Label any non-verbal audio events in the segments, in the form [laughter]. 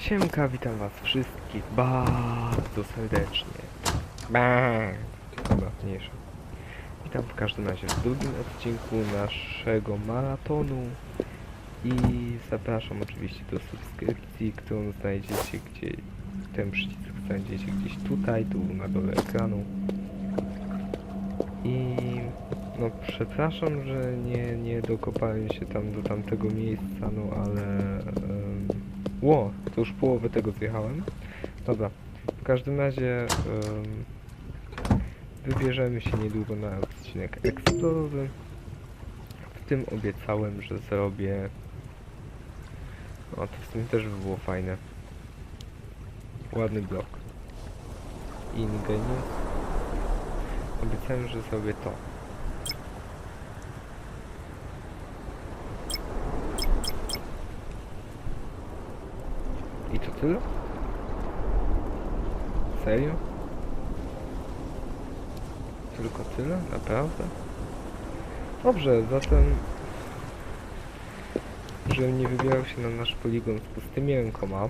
Siemka, witam was wszystkich bardzo serdecznie. Dobra, mniejsza. Witam w każdym razie w drugim odcinku naszego maratonu i zapraszam oczywiście do subskrypcji, którą znajdziecie gdzie ten przycisk znajdziecie gdzieś tutaj, tu na dole ekranu. I no przepraszam, że nie, nie dokopałem się tam do tamtego miejsca, no ale... Ło, to już połowę tego zjechałem. Dobra, w każdym razie em, wybierzemy się niedługo na odcinek eksplorowy. W tym obiecałem, że zrobię... O, to w sumie też by było fajne. Ładny blok. Ingenius. Obiecałem, że zrobię to. I to tyle? Serio? Tylko tyle? Naprawdę? Dobrze, zatem... Żebym nie wybierał się na nasz poligon z pustymi rękoma,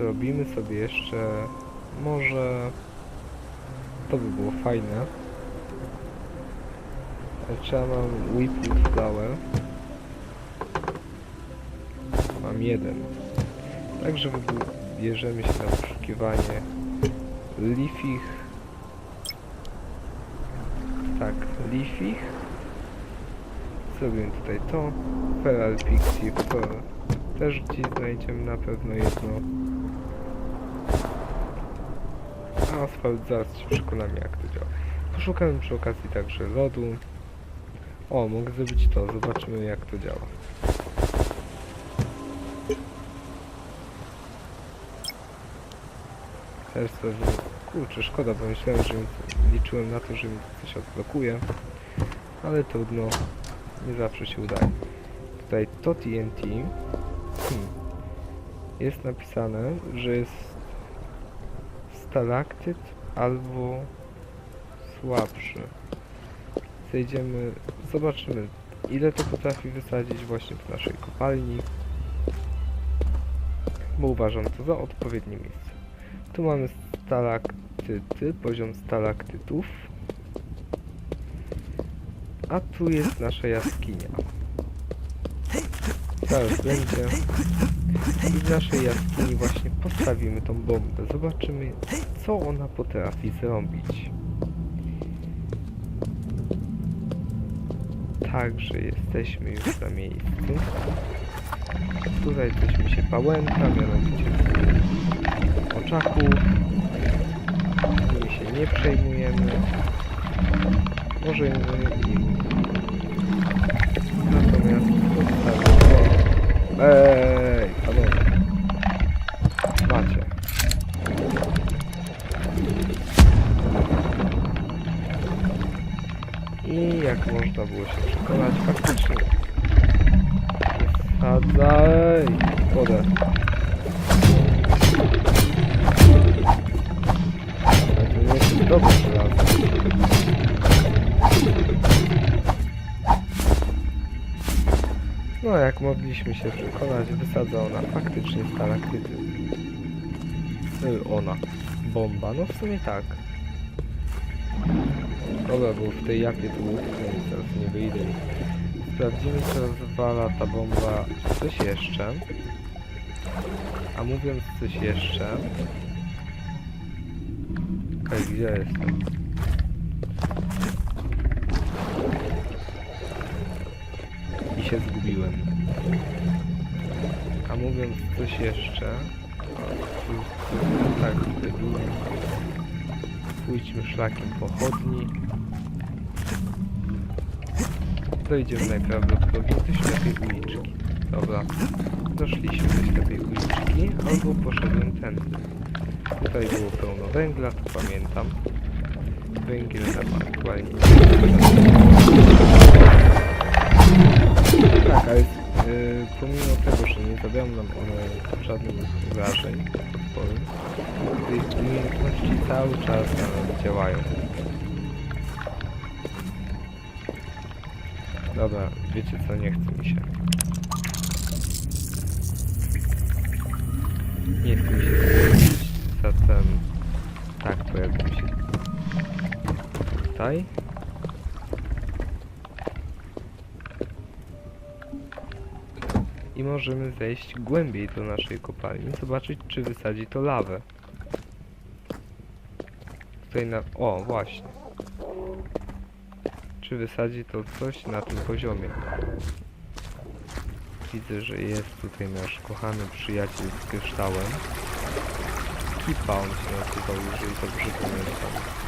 zrobimy sobie jeszcze... Może... To by było fajne. Trzeba mam Whipwood Flower. Mam jeden. Także bierzemy się na poszukiwanie Leafich. Tak, Leafich. Zrobię tutaj to. Feral Pixie Pearl. Też gdzieś znajdziemy na pewno jedno. Asfalt zaraz przekonam jak to działa. Poszukamy przy okazji także lodu. O, mogę zrobić to. Zobaczymy jak to działa. Też pewnie... Kurczę, szkoda, bo myślałem, że liczyłem na to, że mi coś odblokuje. Ale trudno. Nie zawsze się udaje. Tutaj to TNT. Hmm. Jest napisane, że jest stalaktyt albo słabszy. Zejdziemy, zobaczymy ile to potrafi wysadzić właśnie w naszej kopalni. Bo uważam to za odpowiednie miejsce. Tu mamy stalaktyty, poziom stalaktytów. A tu jest nasza jaskinia. Zaraz będzie. I w naszej jaskini właśnie postawimy tą bombę. Zobaczymy, co ona potrafi zrobić. Także jesteśmy już na miejscu. Tutaj coś mi się pałęta, mianowicie oczaków. Nimi się nie przejmujemy. Może im Natomiast zostawię to. Ej, panowie. Macie. I jak można było się przekonać, faktycznie wysadzaj wodę. Żelazo. No jak mogliśmy się przekonać, wysadza ona faktycznie stalaktyty. Y, ona. Bomba, no w sumie tak. Dobra, bo w tej japie no i teraz nie wyjdę. Sprawdzimy co rozwala ta bomba. Coś jeszcze. A mówiąc coś jeszcze... Ej, gdzie jestem? I się zgubiłem. A mówiąc coś jeszcze... Tak, tutaj byłem. Pójdźmy szlakiem pochodni. Dojdziemy najprawdopodobniej do ślepej uliczki. Dobra. Doszliśmy do ślepej uliczki, albo poszedłem tędy. Tutaj było pełno węgla, to pamiętam. Węgiel aktualnie nie Tak, ale yy, pomimo tego, że nie zadają nam one żadnych wrażeń, tak powiem, to umiejętności cały czas nam działają. Dobra, wiecie co, nie chce mi się. Nie chcę mi się tutaj. I możemy zejść głębiej do naszej kopalni, zobaczyć czy wysadzi to lawę. Tutaj na... O, właśnie. Czy wysadzi to coś na tym poziomie. Widzę, że jest tutaj nasz kochany przyjaciel z kryształem. Kipa on się nazywał, jeżeli dobrze pamiętam.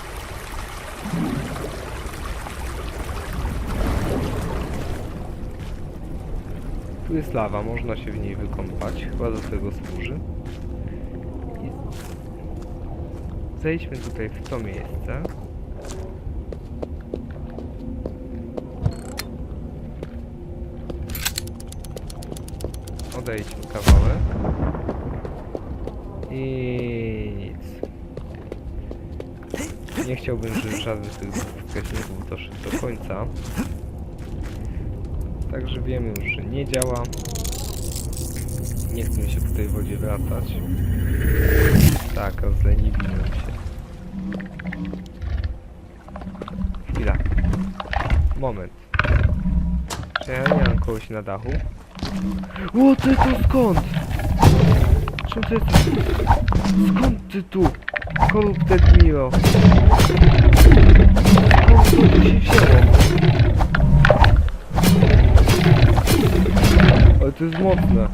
Tu jest lawa, można się w niej wykąpać, chyba do tego służy. I zejdźmy tutaj w to miejsce. Odejdźmy kawałek. I nic. Nie chciałbym, żeby żaden z tych wskaźników doszedł do końca. Także wiemy już, że nie działa. Nie chcę się po tej wodzie wracać. Tak, rozleniwiłem się. Chwila. Moment. Czy ja nie mam kogoś na dachu? O, ty tu skąd? Czym ty? Skąd ty tu? Kolub Dedmiro. Skąd to się wzięło? Ale to jest mocne.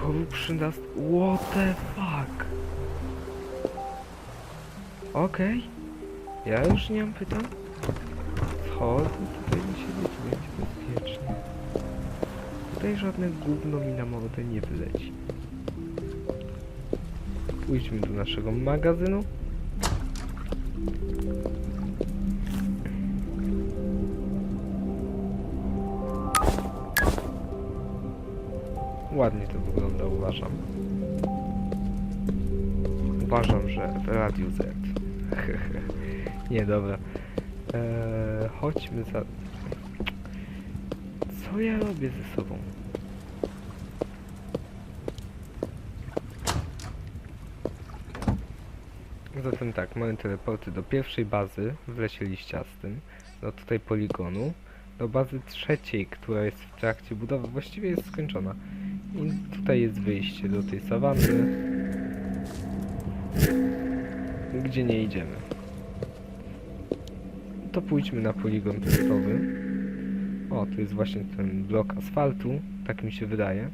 Komu przynast... What the fuck? Okej. Ja już nie mam pytań. Schodzę tutaj Tutaj żadne gówno mi na mordę nie wyleci. Pójdźmy do naszego magazynu. Ładnie to wygląda, uważam. Uważam, że w Radiu Z. [laughs] Nie, dobra. Eee, chodźmy za... Co ja robię ze sobą? Zatem tak, mamy teleporty do pierwszej bazy w lesie liściastym, do tutaj poligonu, do bazy trzeciej, która jest w trakcie budowy, właściwie jest skończona. I tutaj jest wyjście do tej sawanny, gdzie nie idziemy. To pójdźmy na poligon testowy. O, tu jest właśnie ten blok asfaltu, tak mi się wydaje.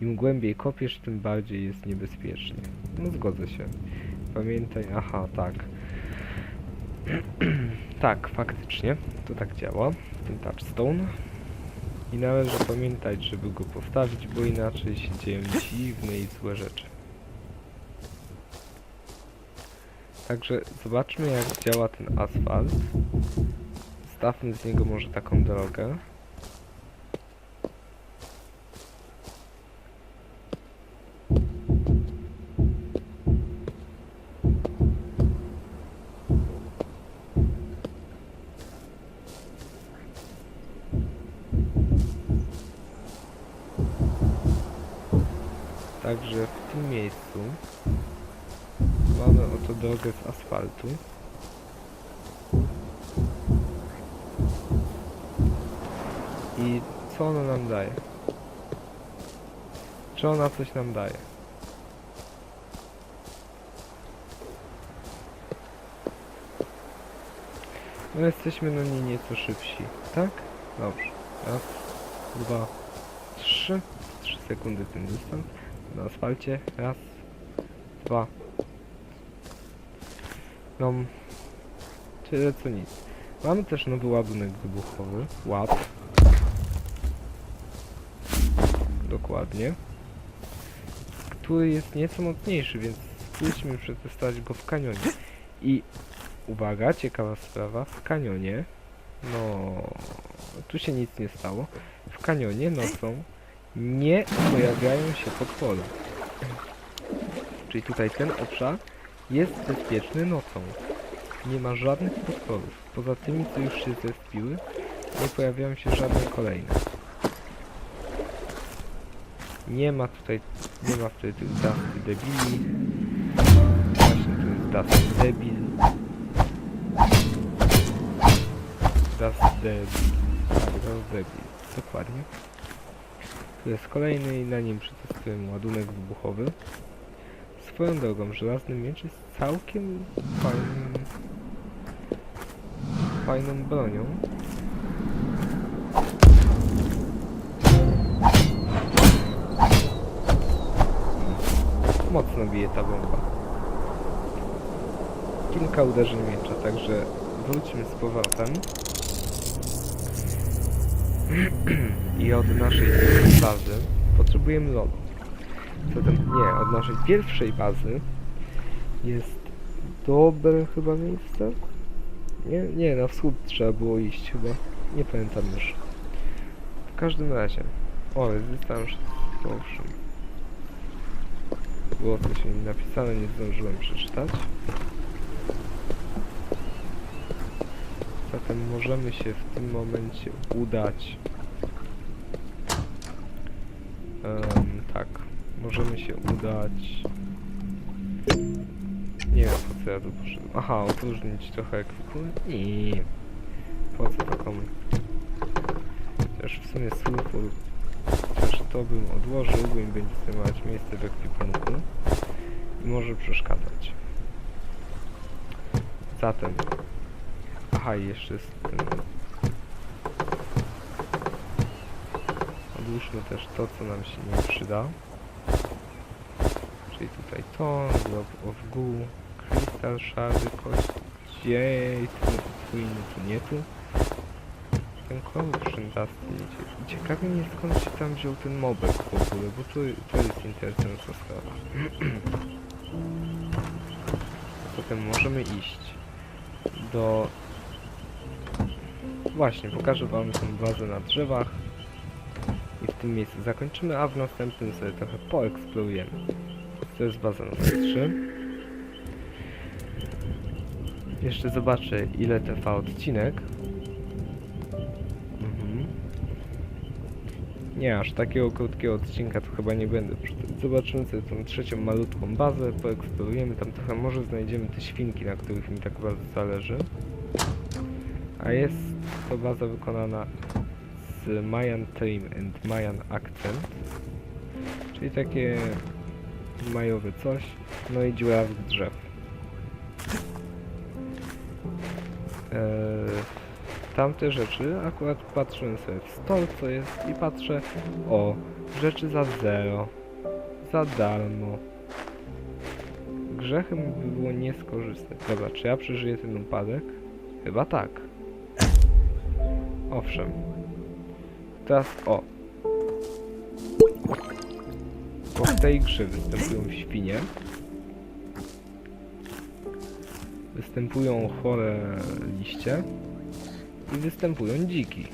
Im głębiej kopiesz, tym bardziej jest niebezpiecznie. No zgodzę się. Pamiętaj, aha, tak. [clears throat] tak, faktycznie, to tak działa, ten touchstone. I należy pamiętać, żeby go postawić, bo inaczej się dzieją dziwne i złe rzeczy. Także zobaczmy jak działa ten asfalt. Stawmy z niego może taką drogę. Także w tym miejscu mamy oto drogę z asfaltu. I co ona nam daje? Czy ona coś nam daje? No jesteśmy na niej nieco szybsi, tak? Dobrze. Raz, dwa, trzy. Trzy sekundy ten dystans. Na asfalcie. Raz, dwa. No. Tyle co nic. Mamy też nowy ładunek wybuchowy. Ład. Dokładnie. Który jest nieco mocniejszy, więc spójrzmy przetestować go w kanionie. I uwaga, ciekawa sprawa, w kanionie, no tu się nic nie stało, w kanionie nocą nie pojawiają się potwory. Czyli tutaj ten obszar jest bezpieczny nocą. nie ma żadnych potworów. Poza tymi, co już się zespiły, nie pojawiają się żadne kolejne. Nie ma tutaj, nie ma tutaj tych Dusty debili. Właśnie tu jest Dusty debil. Dusty debil. Dusty debil. Dokładnie. Jest kolejny i na nim przetestujemy ładunek wybuchowy. Swoją drogą, żelazny miecz jest całkiem fajnym, fajną bronią. Mocno bije ta bomba. Kilka uderzeń miecza, także wróćmy z powrotem. I od naszej bazy potrzebujemy lodu. Zatem nie, od naszej pierwszej bazy jest dobre chyba miejsce? Nie, nie, na wschód trzeba było iść chyba. Nie pamiętam już. W każdym razie. O, zostałem owszem. Było coś napisane, nie zdążyłem przeczytać. Zatem możemy się w tym momencie udać. Em, tak, możemy się udać. Nie wiem po co ja tu poszedłem. Aha, opróżnić trochę ekwipunek? Nie. Po co komu? Też w sumie słuchu. Też to bym odłożył, bo im będzie zajmować miejsce w ekwipunku. I może przeszkadzać. Zatem. Aha, i jeszcze jest ten... Odłóżmy też to, co nam się nie przyda. Czyli tutaj to, Glob of Goo, Crystal Shardy, Kościej, tu, tu inny, tu nie tu. Ten Corruption Dust idzie. Ciekawie mnie skąd się tam wziął ten mobek w ogóle, bo to, to jest interesująca sprawa. [clears throat] Zatem możemy iść do... Właśnie, pokażę wam tą bazę na drzewach i w tym miejscu zakończymy, a w następnym sobie trochę poeksplorujemy. To jest baza numer 3. Jeszcze zobaczę ile trwa odcinek. Mhm. Nie, aż takiego krótkiego odcinka to chyba nie będę. Zobaczymy sobie tą trzecią malutką bazę, poeksplorujemy tam trochę, może znajdziemy te świnki, na których mi tak bardzo zależy. A jest to baza wykonana z Mayan Trim and Mayan Accent. Czyli takie majowe coś, no i dziurawych drzew. Eee, tamte rzeczy akurat patrzyłem sobie w stol, co jest i patrzę, o, rzeczy za zero, za darmo. Grzechem by było nie skorzystać. Dobra, czy ja przeżyję ten upadek? Chyba tak. Owszem. Teraz o. W tej grze występują świnie. Występują chore liście. I występują dziki.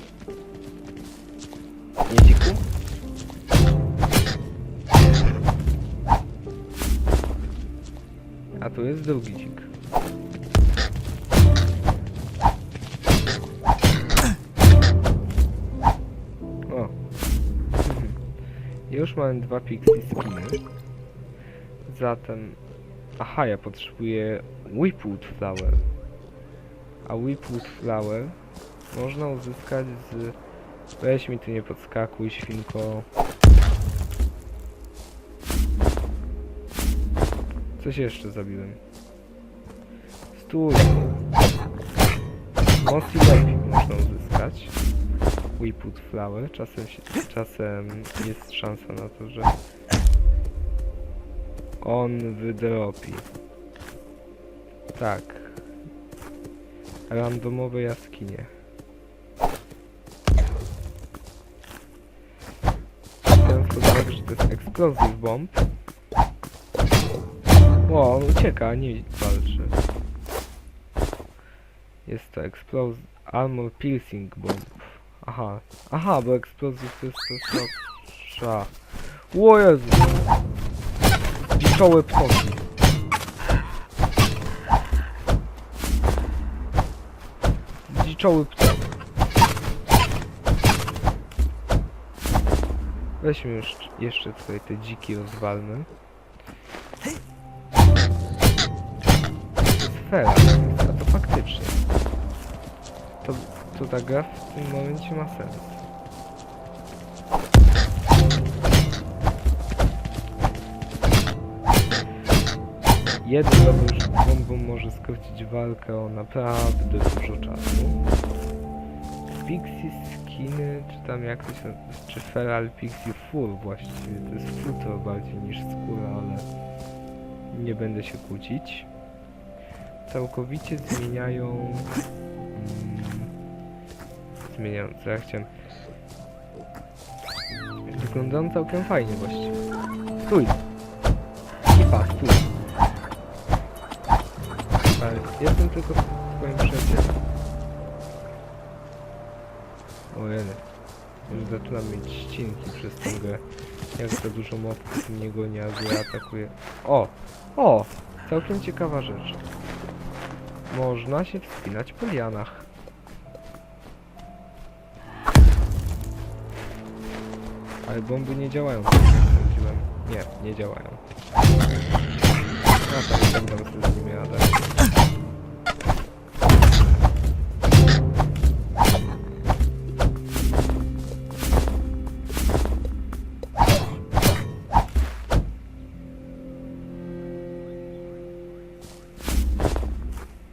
Nie dziku? A tu jest drugi dzik. Już mamy dwa pixie skiny. Zatem... Aha, ja potrzebuję Whipwood Flower. A Whipwood Flower można uzyskać z... Weź mi tu nie podskakuj, świnko. Coś jeszcze zabiłem. Stój! Mossy Lepiej można uzyskać. Whipwood Flower. Czasem, się, czasem jest szansa na to, że on wydropi. Tak. Randomowe jaskinie. Biorąc pod uwagę, że to jest Explosive Bomb. O, on ucieka, nie walczy. Jest to Explosive Armor Piercing Bomb. Aha, aha, bo Explosive to jest to słabsza. O Jezu! Dziczołe ptoki. pszczoły, pszczoły. Weźmy już jeszcze tutaj te dziki rozwalmy. Sfera, To, ta gra w tym momencie ma sens. Jedną dobrą bombą może skrócić walkę o naprawdę dużo czasu. Pixie skiny, czy tam jak to się czy Feral Pixie Full właściwie, to jest futro bardziej niż skóra, ale nie będę się kłócić. Całkowicie zmieniają... Zmieniają, co ja chciałem... Wyglądają całkiem fajnie właściwie. Stój! Kipa, stój! Ale jestem tylko twoim przyjacielem. O jeny. Już zaczynam mieć ścinki przez tę grę. Jak za dużo mobków mnie goni, a gry atakuje. O! O! Całkiem ciekawa rzecz. Można się wspinać po lianach. Ale bomby nie działają. Nie, nie działają. A tam będę z nimi.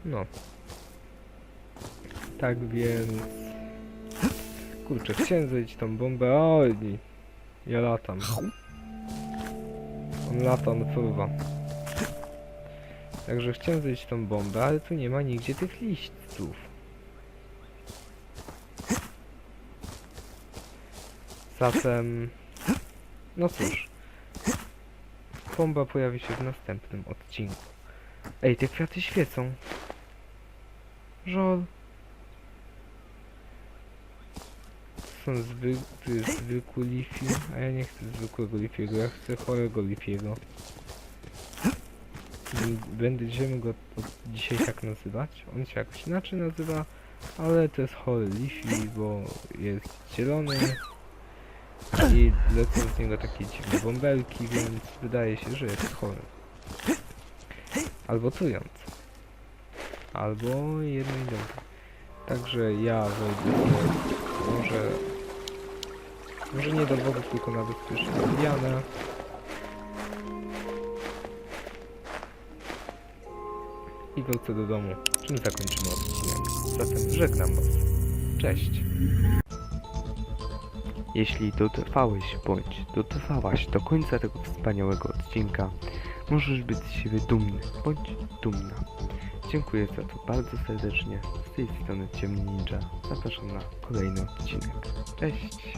No. Tak więc... Kurczę, chciałem zrobić tą bombę, o nie. Ja latam. On lata, on pływa. Także chciałem zrobić tą bombę, ale tu nie ma nigdzie tych liśćców. Zatem... No cóż. Bomba pojawi się w następnym odcinku. Ej, te kwiaty świecą. Żol. Są zwy... Tu jest zwykły Lifi, a ja nie chcę zwykłego Lifiego, ja chcę chorego Lifiego. Bę- Będziemy go dzisiaj tak nazywać. On się jakoś inaczej nazywa, ale to jest chory Lifi, bo jest zielony i lecą z niego takie dziwne bąbelki, więc wydaje się, że jest chory. Albo trujący. Albo jedno i. Także ja wejdę może... Może nie do wody, tylko na bezpieczną lianę. I wrócę do domu, czym zakończymy odcinek. Zatem żegnam was. Cześć. Jeśli dotrwałeś bądź dotrwałaś do końca tego wspaniałego odcinka, możesz być z siebie dumny bądź dumna. Dziękuję za to bardzo serdecznie. Z tej strony Ciemny Ninja. Zapraszam na kolejny odcinek. Cześć!